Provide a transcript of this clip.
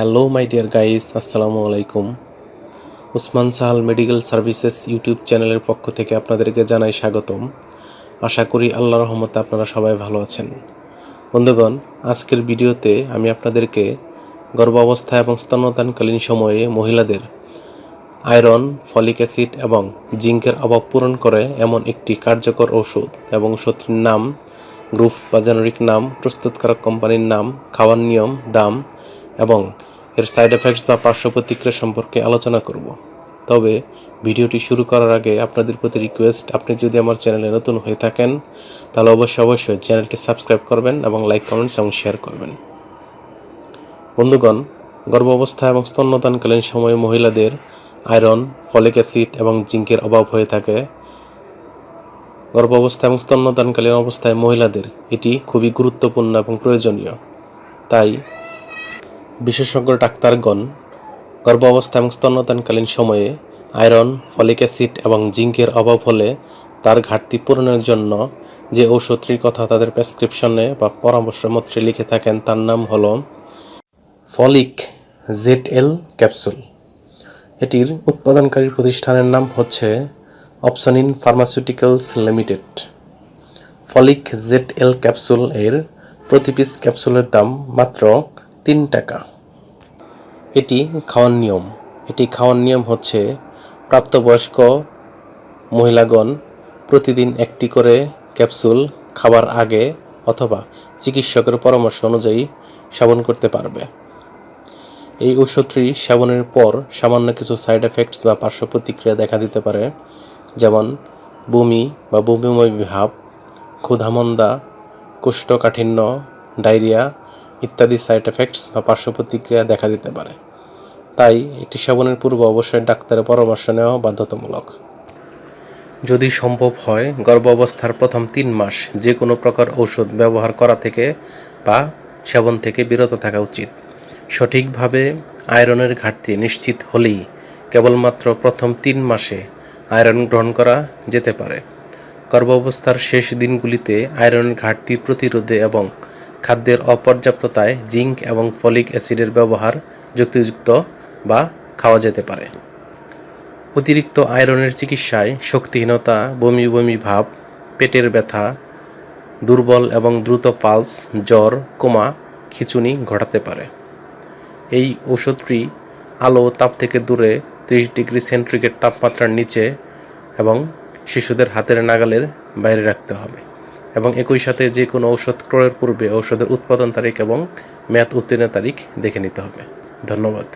Hello my dear guys আসসালামু আলাইকুম Usman Sahal medical services YouTube চ্যানেলের পক্ষ থেকে আপনাদেরকে জানাই স্বাগতম। আশা করি আল্লাহ রহমতে আপনারা সবাই ভালো আছেন। বন্ধুগণ, আজকের ভিডিওতে আমি আপনাদেরকে গর্ভাবস্থা এবং স্তন্যদানকালীন সময়ে মহিলাদের আয়রন, ফলিক অ্যাসিড এবং জিঙ্কের অভাব পূরণ করে এমন একটি কার্যকর ওষুধ এবং ওষুধটির নাম গ্রুপ বা জেনারিক নাম, প্রস্তুতকারক কোম্পানির নাম, খাওয়ার নিয়ম, দাম এবং এর সাইড এফেক্টস বা পার্শ্ব প্রতিক্রিয়া সম্পর্কে আলোচনা করব। তবে ভিডিওটি শুরু করার আগে আপনাদের প্রতি রিকোয়েস্ট আপনি যদি আমার চ্যানেলে নতুন হয়ে থাকেন, তাহলে অবশ্যই অবশ্যই চ্যানেলটি সাবস্ক্রাইব করবেন এবং লাইক কমেন্টস এবং শেয়ার করবেন। বন্ধুগণ গর্ভাবস্থা এবং স্তন্যদানকালীন সময়ে মহিলাদের আয়রন ফলিক অ্যাসিড এবং জিঙ্কের অভাব হয়ে থাকে। গর্ভাবস্থা এবং স্তন্যদানকালীন অবস্থায় মহিলাদের এটি খুবই গুরুত্বপূর্ণ এবং প্রয়োজনীয়। তাই বিশেষজ্ঞ ডাক্তারগণ গর্ভাবস্থা এবং স্তন্যদানকালীন সময়ে আয়রন, ফলিক অ্যাসিড এবং জিঙ্কের অভাব হলে তার ঘাটতি পূরণের জন্য যে ঔষধটির কথা তাদের প্রেসক্রিপশনে বা পরামর্শমত্রে লিখে থাকেন, তার নাম হল ফলিক জেড এল ক্যাপসুল। এটির উৎপাদনকারী প্রতিষ্ঠানের নাম হচ্ছে Opsonin pharmaceuticals limited. Folic Z L capsule এর প্রতি পিস ক্যাপসুলের দাম মাত্র তিন টাকা। এটি খাওয়ার নিয়ম। এটি খাওয়ার নিয়ম হচ্ছে প্রাপ্তবয়স্ক মহিলাগণ প্রতিদিন একটি করে ক্যাপসুল খাবার আগে অথবা চিকিৎসকের পরামর্শ অনুযায়ী সেবন করতে পারবে। এই ওষুধটি সেবনের পর সামান্য কিছু সাইড এফেক্টস বা পার্শ্ব প্রতিক্রিয়া দেখা দিতে পারে, যেমন বমি বা বমিময় ভাব, ক্ষুধামন্দা, কোষ্ঠকাঠিন্য, ডায়রিয়া ইত্যাদি সাইড এফেক্টস বা পার্শ্ব প্রতিক্রিয়া দেখা দিতে পারে। তাই এটি সেবনের পূর্বে অবশ্যই ডাক্তারের পরামর্শ নেওয়া বাধ্যতামূলক। যদি সম্ভব হয়, গর্ভাবস্থার প্রথম তিন মাস যে কোনো প্রকার ঔষধ ব্যবহার করা থেকে বা সেবন থেকে বিরত থাকা উচিত। সঠিকভাবে আয়রনের ঘাটতি নিশ্চিত হলেই কেবলমাত্র প্রথম তিন মাসে আয়রন গ্রহণ করা যেতে পারে। গর্ভাবস্থার শেষ দিনগুলিতে আয়রনের ঘাটতি প্রতিরোধে এবং খাদ্যের অপর্যাপ্ততায় জিঙ্ক এবং ফলিক অ্যাসিডের ব্যবহার যুক্তিযুক্ত বা খাওয়া যেতে পারে। অতিরিক্ত আয়রনের চিকিৎসায় শক্তিহীনতা, বমি বমি ভাব, পেটের ব্যথা, দুর্বল এবং দ্রুত পালস, জ্বর, কোমা, খিচুনি ঘটাতে পারে। এই ওষুধটি আলো তাপ থেকে দূরে ত্রিশ ডিগ্রি সেন্ট্রিকের তাপমাত্রার নিচে এবং শিশুদের হাতের নাগালের বাইরে রাখতে হবে। এবং একই সাথে যে কোনো ঔষধ ক্রয়ের পূর্বে ঔষধের উৎপাদন তারিখ এবং মেয়াদ উত্তীর্ণের তারিখ দেখে নিতে হবে। ধন্যবাদ।